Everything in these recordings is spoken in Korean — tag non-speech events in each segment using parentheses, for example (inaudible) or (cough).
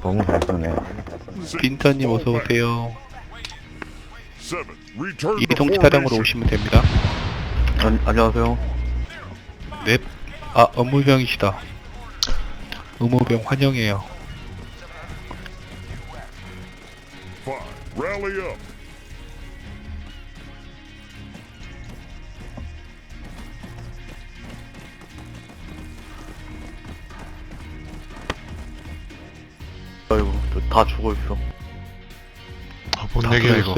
너무 잘 쏘네. six, 빈터님 어서. 오세요. 이동 차량으로. 오시면 됩니다. 안, 안녕하세요. 넵. 아, 업무병이시다. 의무병 환영해요. Rally up. 다 죽어 있어. 아, 뭔다 얘기야 이거?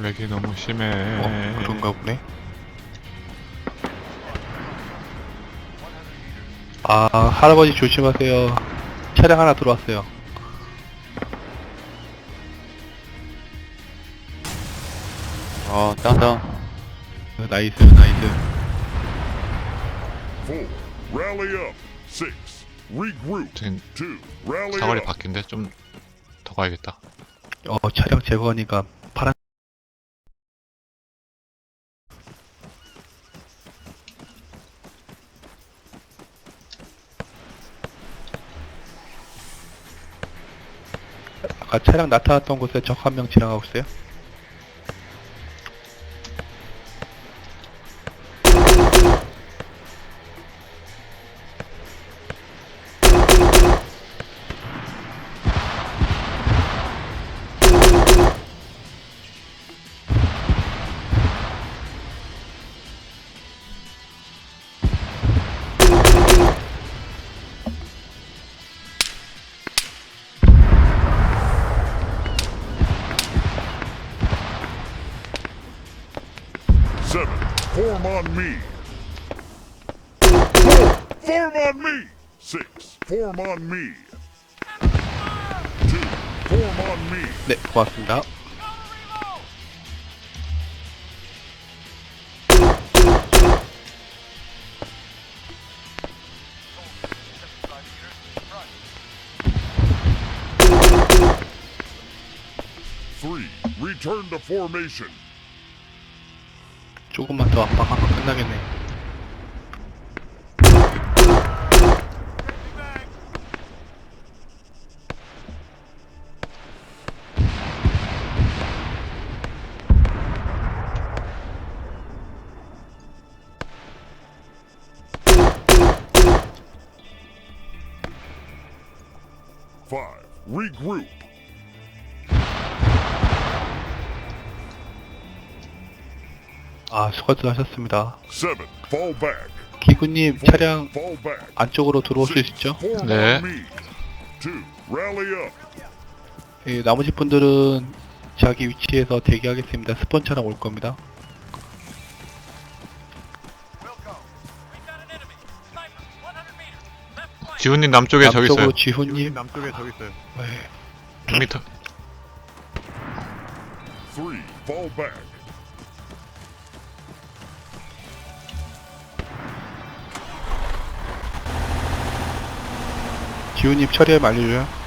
렉이 너무 심해 어, 그런가 보네. 아, 할아버지 조심하세요. 차량 하나 들어왔어요. 아, 땅땅. 어, 나이스, 나이스. Four, rally up. Six, 사거리. 바뀐데 좀 더 가야겠다 어, 차량 제거하니까 파란. 아까 차량 나타났던 곳에 적 한 명 지나가고 있어요. Form on me. Form on me. Six. Form on me. Two. Form on me. Bit cluttened up. Three. Return to formation. 조금만 더 압박하면 끝나겠네. Regroup. 아, 수고들 하셨습니다. 기구님, 차량. 안쪽으로 들어오실 수 있죠? 네. 예, 나머지 분들은 자기 위치에서 대기하겠습니다. 스폰 차량 올 겁니다. 지훈님 남쪽에 저기 있어요 남쪽으로 지훈님. 남쪽에 저기 있어요. 네. 6m 지훈님 처리하면 알려줘요.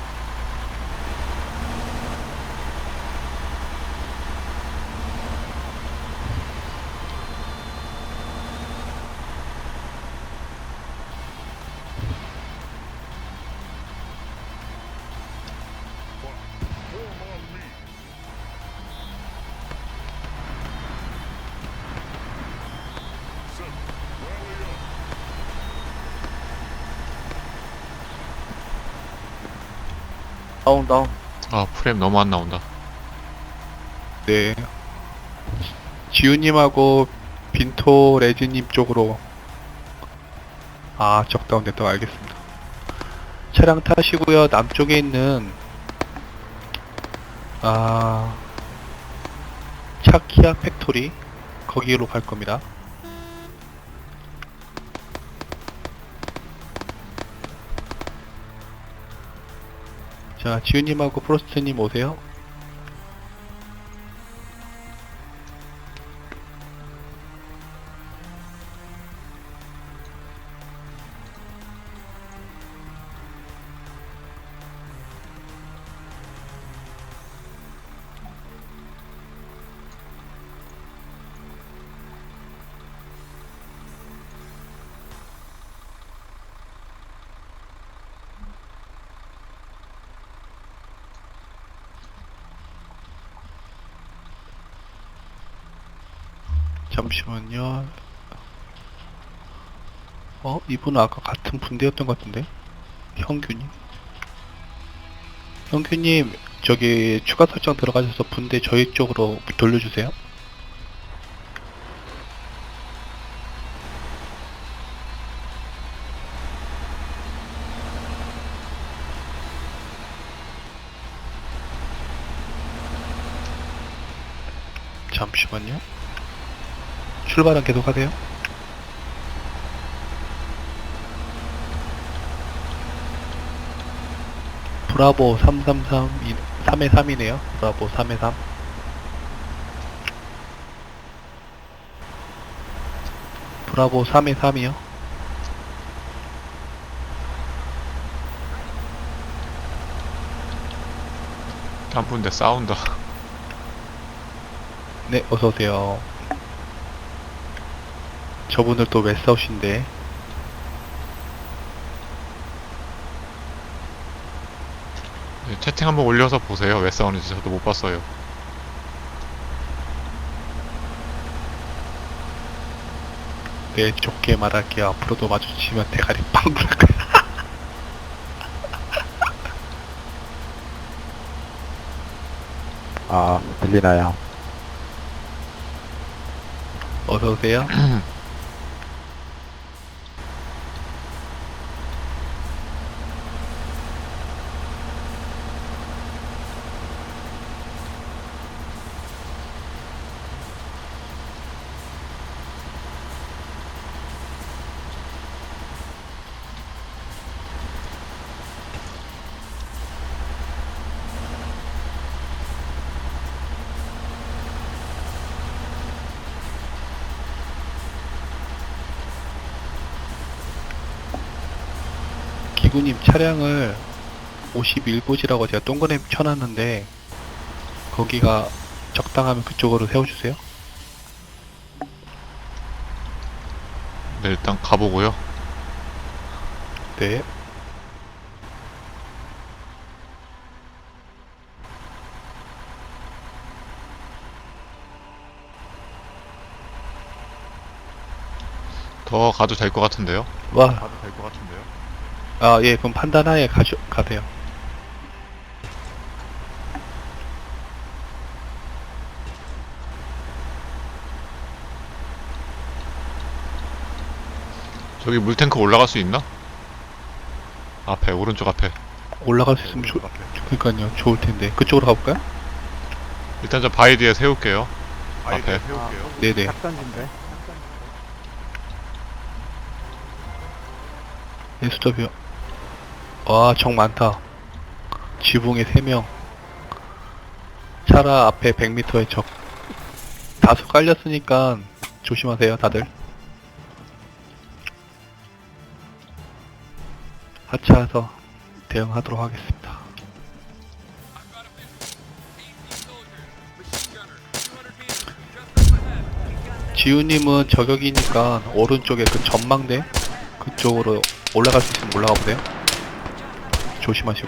다운, 다운. 아 프레임 너무 안 나온다 네. 지훈님하고 빈토 레즈님 쪽으로 아 적다운 됐다고 알겠습니다. 차량 타시고요. 남쪽에 있는 아 차키아 팩토리 거기로 갈 겁니다. 자 지훈님하고 프로스트님 오세요. 잠시만요. 어? 이분은 아까 같은 분대였던 것 같은데? 형규님? 형규님, 저기 추가 설정 들어가셔서 분대 저희 쪽으로 돌려주세요. 잠시만요. 출발은 계속 하세요. 브라보 333, 3의 3이네요. 브라보 3의 3. 브라보 3의 3이요. 한 분데 싸운다. 네, 어서오세요. 저분들 또왜 싸우신데? 네, 채팅 한번 올려서 보세요. 왜 싸우는지 저도 못 봤어요. 네, 좋게 말할게요. 앞으로도 마주치면 대가리 빵 부를 거야. 아, 들리나요? 어서오세요. (clears throat) 기구님 차량을 51고지라고 제가 동그라미 쳐놨는데 거기가 적당하면 그쪽으로 세워주세요. 네, 일단 가보고요. 네. 더 가도 될 것 같은데요. 와, 가도 될 것 같은데요. 아, 예, 그럼 판단하에 가시, 가세요. 저기 물탱크 올라갈 수 있나? 앞에 오른쪽 앞에. 올라갈 수 있으면 좋, 그니까요, 좋을 텐데. 그쪽으로 가볼까요? 일단 저 바위 뒤에 세울게요. 앞에. 네네. 네, 스톱이요. 와, 정 많다. 지붕에 3명. 차라 앞에 100m의 적. 다수 깔렸으니까 조심하세요, 다들. 하차해서 대응하도록 하겠습니다. 지우님은 저격이니까 오른쪽에 그 전망대 그쪽으로 올라갈 수 있으면 올라가 보세요. 조심하시고.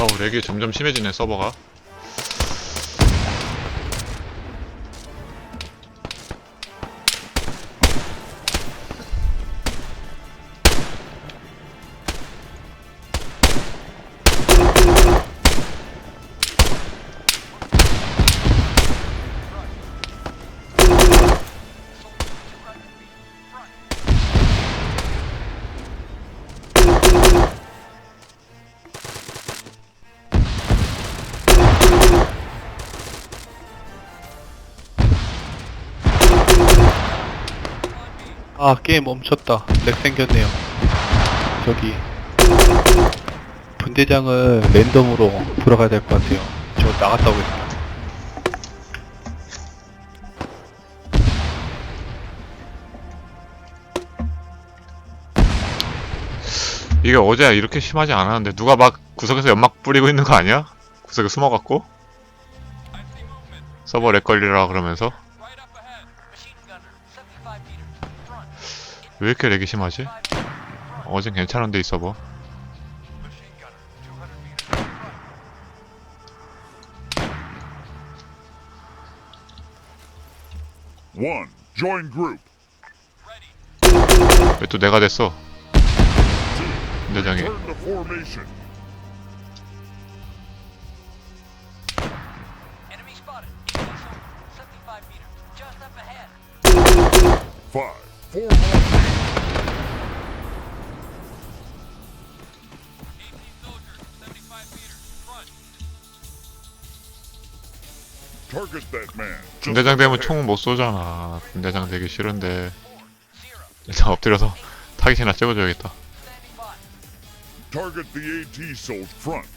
어우, 렉이 점점 심해지네, 서버가. 아 게임 멈췄다. 렉 생겼네요. 저기 분대장을 랜덤으로 들어가야 될 것 같아요. 저 나갔다 오겠습니다. 이게 어제 이렇게 심하지 않았는데, 누가 막 구석에서 연막 뿌리고 있는 거 아니야? 구석에 숨어갖고? 서버 렉 걸리라 그러면서? 왜 이렇게 렉이 심하지? 어젠 괜찮은데 있어봐 왜또 내가 됐어? 대장이. Up 되면. 총은 못 쏘잖아. 분대장 되기 싫은데. 일단 엎드려서 타깃이나 찍어줘야겠다. Standing by. Target the AT sold front.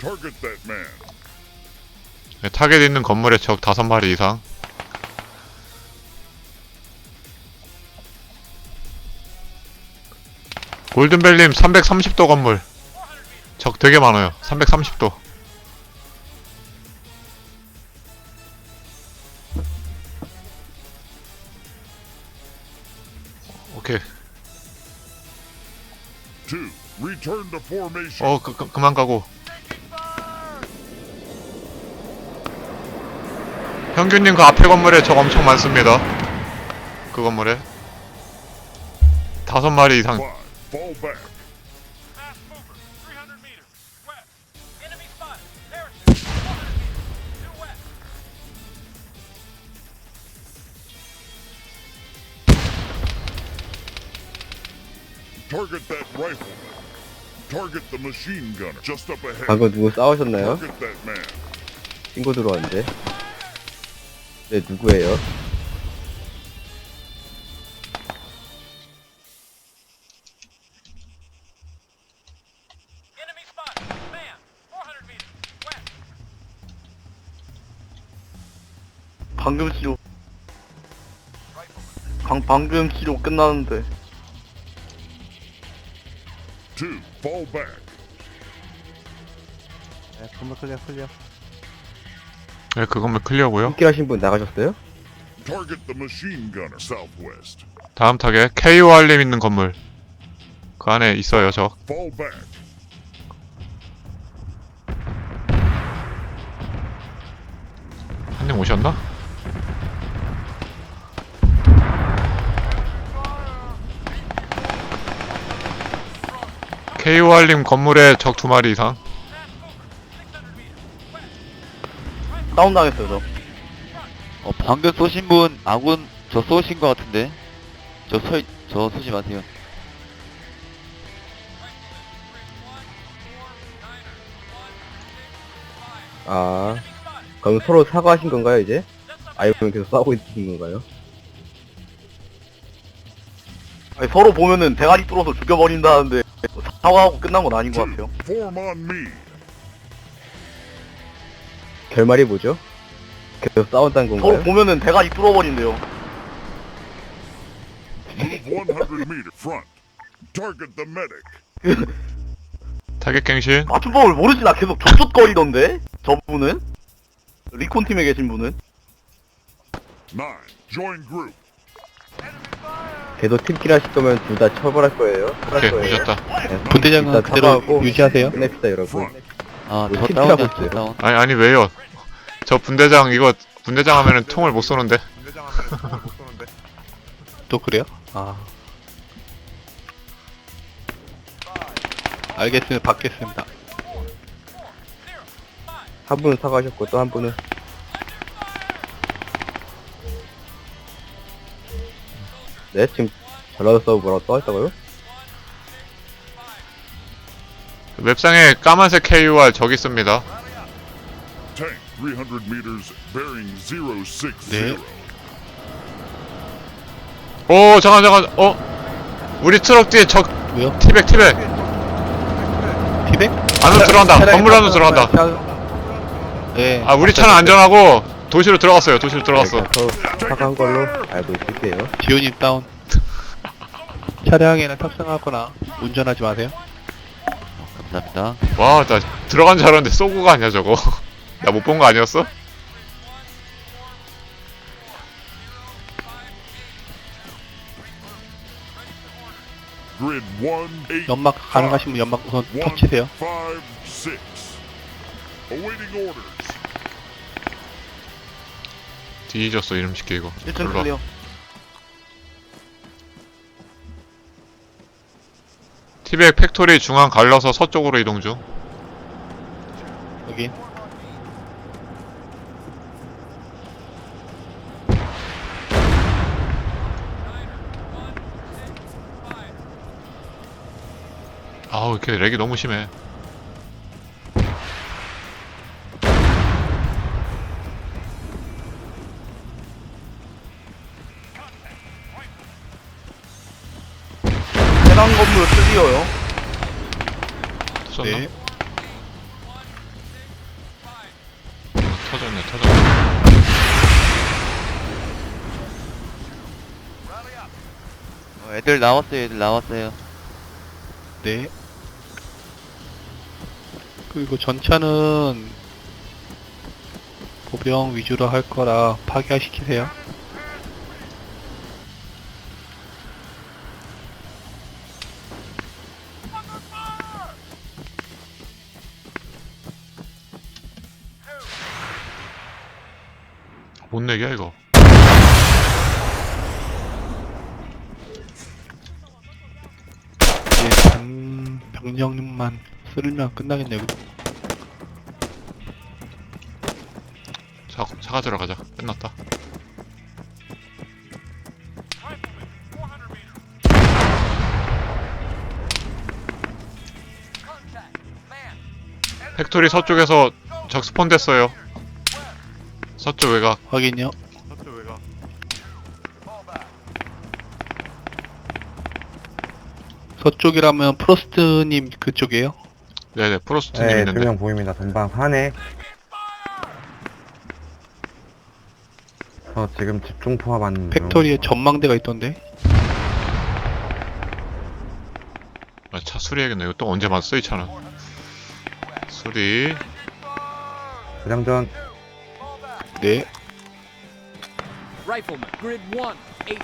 Target that man. 네, 타겟 있는 건물에 적 다섯 마리 이상. 골든벨님 330도 건물. 적 되게 많아요. 330도. 오케이. 2. Return to formation. 어, 그, 그, 그만 가고. 현규님 그 앞에 건물에 적 엄청 많습니다. 그 건물에. 다섯 마리 이상. 방금 누구 싸우셨나요? 친구 들어왔는데. 네, 누구예요? Enemy spotted. Man. 400 meters. West. 방금 치료. 방, 방금 치료 끝나는데. 2. Fall back. 네, 건물 클리어, 클리어. 네, 그 건물 클리어고요. 함께 하신 분 나가셨어요? Target the machine gunner. Southwest. 다음 타겟 KOR님 있는 건물. 그 안에 있어요, 적. Fall back. 한 명 오셨나? KOR님 건물에 적 두 마리 이상. 다운 당했어요, 저. 어, 방금 쏘신 분, 아군, 저 쏘신 것 같은데. 저 서, 저 쏘지 마세요. 아, 그럼 서로 사과하신 건가요, 이제? 아니면 계속 싸우고 있는 건가요? 아니, 서로 보면은 대가리 뚫어서 죽여버린다는데, 사과하고 끝난 건 아닌 것 2. 같아요. Form on me. 결말이 뭐죠? 계속 싸운다는 서로 건가요? 보면은 대가리 뚫어버린대요. Move 100 meters. Front. Target the medic. (laughs) 타겟 갱신. 맞춤법을 모르지, 나 계속 족족거리던데? 저분은? 리콘 팀에 계신 분은? 9. Join group. 계속 팀킬 하실 거면 둘 다 처벌할 거예요. 오케이. 오셨다. 네, 분대장은 일단 그대로 사과하고 유지하세요. 끝냅시다, 여러분. 아, 저저 팀킬 하고 다운이야, 있어요. 저 다운. 아니, 아니, 왜요? 저 분대장, 이거, 분대장 하면은 총을 못 쏘는데. 또 그래요? 아. 알겠습니다. 받겠습니다. 한 분은 사과하셨고 또 한 분은 네 지금 전라도 서브 뭐라고 써있다고요? 웹상에 까만색 KOR 적 있습니다. Tank 300 meters. Bearing 060. 네. 오, 잠깐, 잠깐, 어? 우리 트럭 뒤에 적, 왜요? 티백, 티백. 피백? 안으로 들어간다. 건물 안으로 들어간다. 네. 아, 우리 차는 안전하고, 도시로 들어갔어요. 도시로 들어갔어. 네, 저 사과한 걸로 알고 있을게요 지호님 다운. 차량에는 탑승하거나 운전하지 마세요. 감사합니다. 와, 나 들어간 줄 알았는데 쏘고가 아니야, 저거. (laughs) 나 못 본 거 아니었어? Grid 1. 8. 연막 가능하신 분 연막 우선 터치세요. 뒤졌어 이름 쉽게 이거 1층 일로 와. 클리어. 티백 팩토리 중앙 갈라서 서쪽으로 이동 중 확인. 아우 이렇게 렉이 너무 심해 터졌네 터졌네 어, 애들 나왔어요 애들 나왔어요 네. 그리고 전차는 보병 위주로 할 거라 파괴시키세요. 쓸면 끝나겠네요. 그죠? 차, 차가 들어가자 끝났다 Rifleman, 400 meters. Contact. Man. 팩토리 서쪽에서 적 스폰 됐어요 서쪽 외곽 확인요. 서쪽 외곽 서쪽이라면 프로스트님 그쪽이에요? 네네 프로스트님 네, 있는데 두명 보입니다. 전방 산에. 저 지금 집중 포화 받는 중. 팩토리에 전망대가 있던데. 아, 차 수리해야겠네 이거 또 언제 맞았어 이 차는 수리 대장전 네. Rifleman, grid 1,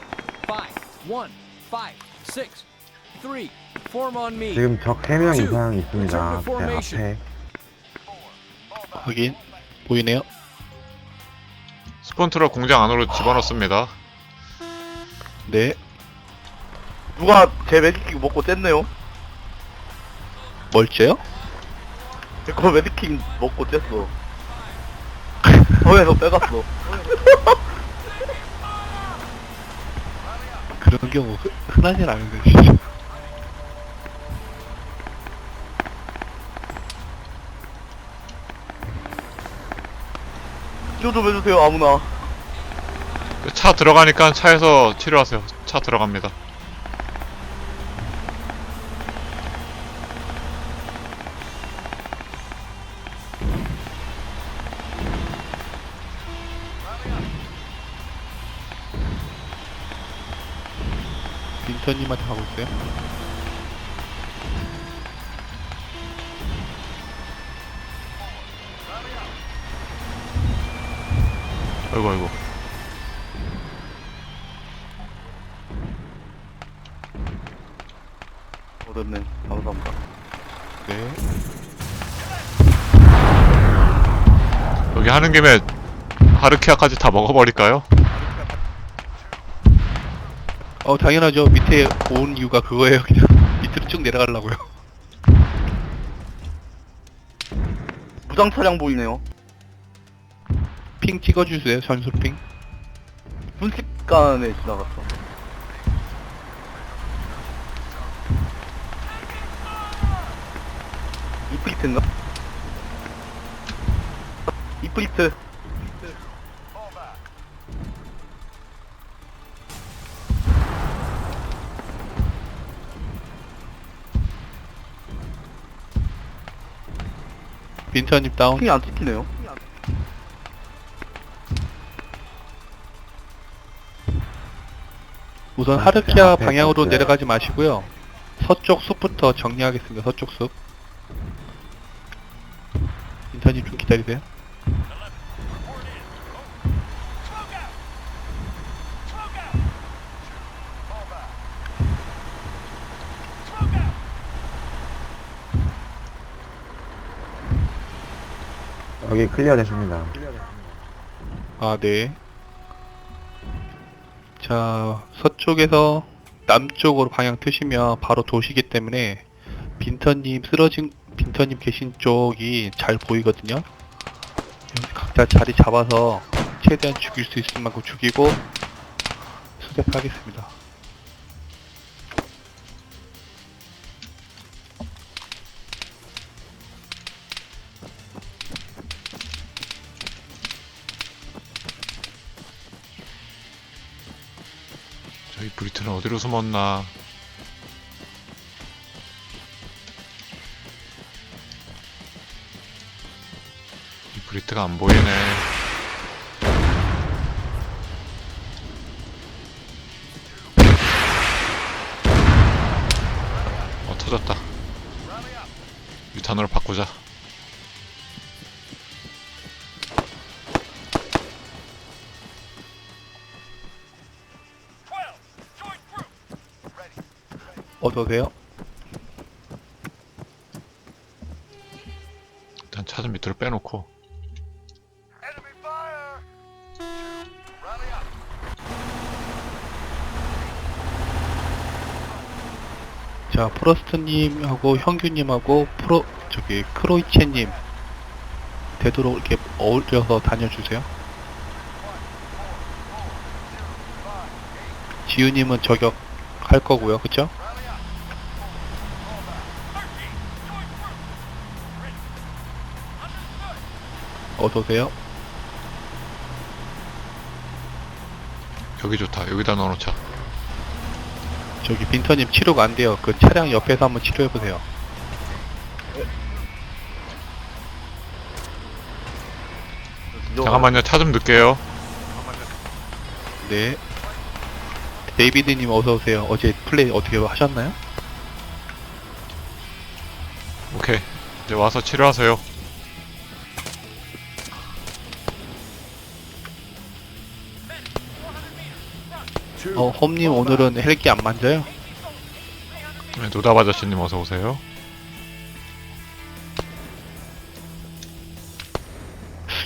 8, 5, 1, 5, 6, 3. 지금 적 3명 이상 있습니다. 제 앞에. 확인. 보이네요. 스폰트럭 공장 안으로 집어넣습니다 네. 누가 제 매직킥 먹고 뗐네요? 멀째요? 그거 매직킥 먹고 뗐어. 서에서 빼갔어. (laughs) 그런 경우 흔- 흔하진 않은데 진짜. 치료 좀 해주세요, 아무나. 그차 들어가니까 차에서 치료하세요 차 들어갑니다 빈터님한테 가고 있어요. 아이고 아이고 얻었네. 감사합니다. 네. 여기 하는 김에 하르키아까지 다 먹어버릴까요? 어 당연하죠. 밑에 온 이유가 그거예요. 그냥 (laughs) 밑으로 쭉 내려가려고요. (laughs) 무장 차량 보이네요. 핑 찍어주세요. 전술 핑. 순식간에 지나갔어. 이프리트인가? 이프리트. 빈터님 다운. 핑이 안 찍히네요. 우선 아, 하르키아 앞에 방향으로 있어요. 내려가지 마시고요. 서쪽 숲부터 정리하겠습니다. 서쪽 숲. 빈터님 좀 기다리세요. 여기 클리어 됐습니다. 아 네. 자, 서쪽에서 남쪽으로 방향 트시면 바로 도시기 때문에 빈터님 쓰러진 빈터님 계신 쪽이 잘 보이거든요. 각자 자리 잡아서 최대한 죽일 수 있을 만큼 죽이고 수색하겠습니다. 브리트는 어디로 숨었나? 이 브리트가 안 보이네. 어서 오세요. 일단 차좀 밑으로 빼놓고. 자, 프로스트님하고 형규님하고 프로 저기 크로이체님 되도록 이렇게 어울려서 다녀주세요. 지우님은 저격 할 거고요, 그쵸? 어서 오세요. 여기 좋다. 여기다 넣어놓자. 저기 빈터님 치료가 안 돼요. 그 차량 옆에서 한번 치료해 보세요. 잠깐만요. 차 좀 넣을게요. 네. 데이비드님 어서 오세요. 어제 플레이 어떻게 하셨나요? 오케이. 이제 와서 치료하세요. 어, 홈님 오늘은 헬기 안 만져요? 네, 노답 아저씨님 어서 오세요.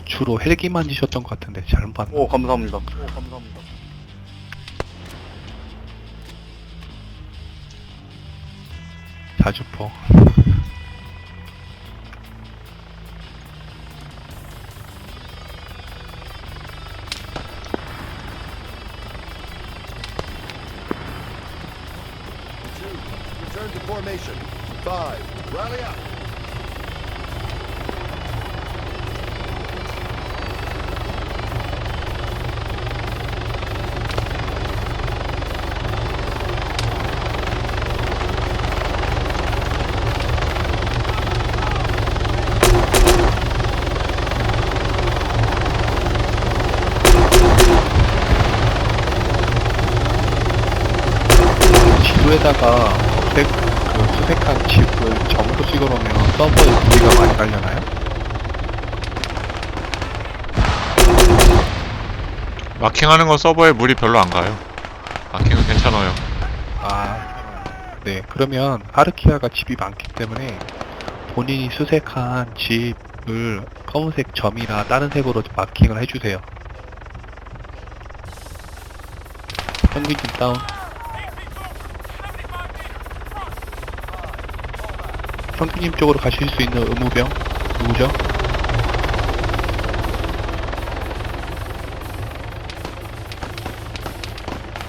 주로 헬기 만지셨던 것 같은데 잘못 봤나? 오 감사합니다. 오 감사합니다. 자주포. 지도에다가 검색, 그 수색한 칩을 점으로 찍어놓으면 서버에 무리가 많이 깔려나요? 마킹하는 건 서버에 물이 별로 안 가요. 마킹은 괜찮아요. 아, 네. 그러면 아르키아가 집이 많기 때문에 본인이 수색한 집을 검은색 점이나 다른 색으로 마킹을 해주세요. 평균 다운. 평균님 쪽으로 가실 수 있는 의무병 누구죠?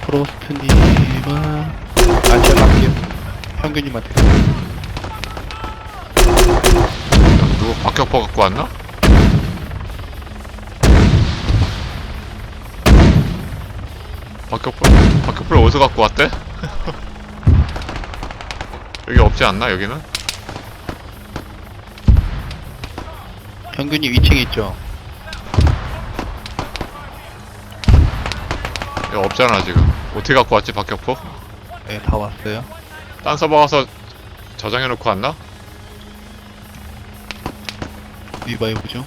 프로스트님은 갈게요. 평균님한테. 누구 박격포 갖고 왔나? 박격포? 박격포를 어디서 갖고 왔대? (laughs) 여기 없지 않나 여기는? 평균님 2층에 있죠. 여기 없잖아 지금. 어떻게 갖고 왔지 박격포? 네, 다 왔어요. 딴 서버 가서 저장해놓고 왔나? 리바이브 중.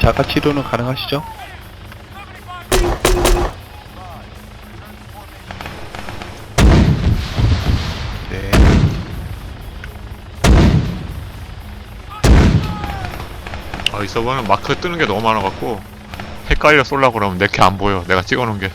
자가 치료는 가능하시죠? 서버는 마크 뜨는 게 너무 많아갖고 헷갈려 쏠라 그러면 내게 안 보여. 내가 찍어놓은 게.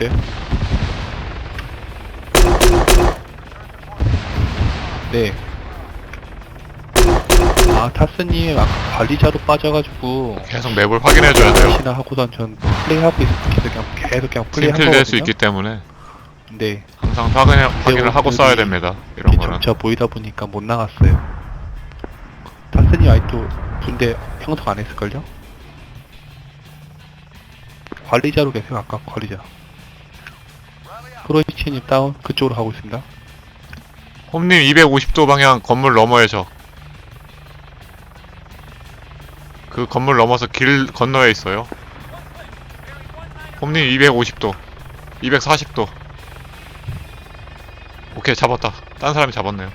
가주세요. 네. 아, 타스님 아까 관리자로 빠져가지고 계속 맵을 확인해줘야 돼요. 혹시나 하고선 전 플레이하고 있을 계속 그냥 계속 그냥 플레이한 팀킬 거거든요. 될 수 있기 때문에 네. 항상 확인, 확인을 하고 써야 됩니다. 이런 거는. 점차 보이다 보니까 못 나갔어요. 타스님 아직도 군대 형성 안 했을걸요? 관리자로 계세요, 아까 관리자. 크로이치님 다운, 그쪽으로 가고 있습니다. 홈님 250도 방향 건물 너머에 적. 그 건물 넘어서 길 건너에 있어요. 홈님 250도. 240도. 오케이, 잡았다. 딴 사람이 잡았네요.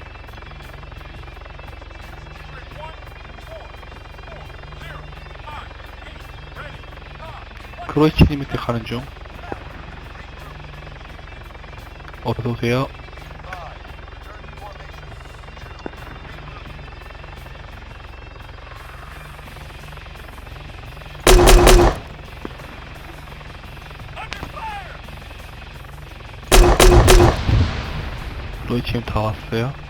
크로이치님 밑에 가는 중. 어서오세요. 크로이치님 다 왔어요.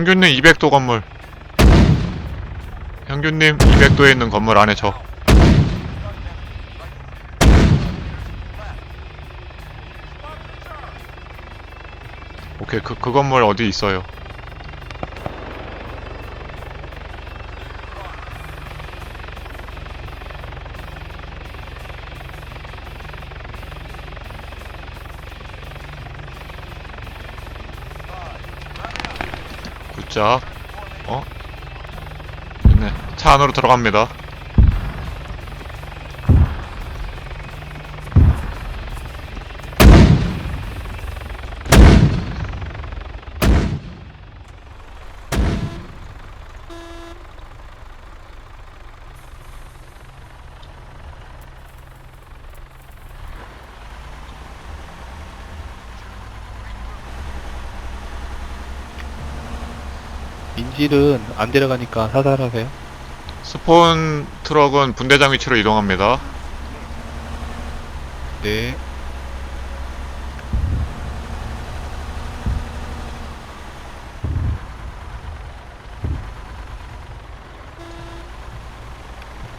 형균님 200도 건물. 형균님 200도에 있는 건물 안에 적. 오케이, 그, 그 건물 어디 있어요? 굿작. 어? 네. 차 안으로 들어갑니다. 인질은 안 데려가니까 사살하세요. 스폰 트럭은 분대장 위치로 이동합니다. 네.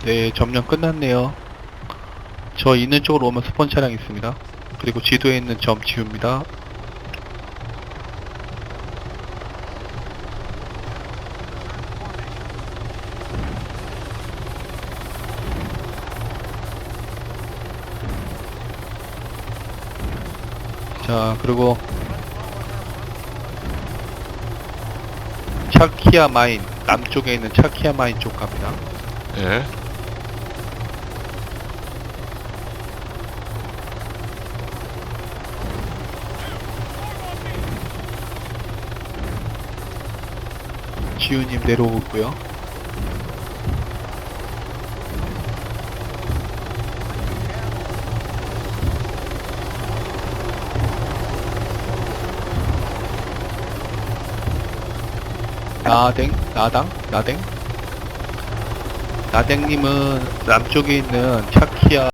네, 점령 끝났네요. 저 있는 쪽으로 오면 스폰 차량 있습니다. 그리고 지도에 있는 점 지웁니다. 자, 그리고 차키아 마인 남쪽에 있는 차키아 마인 쪽 갑니다. 예. 지우님 내려오고 있고요. 나댕, 나당, 나댕. 나댕님은 남쪽에 있는 차키아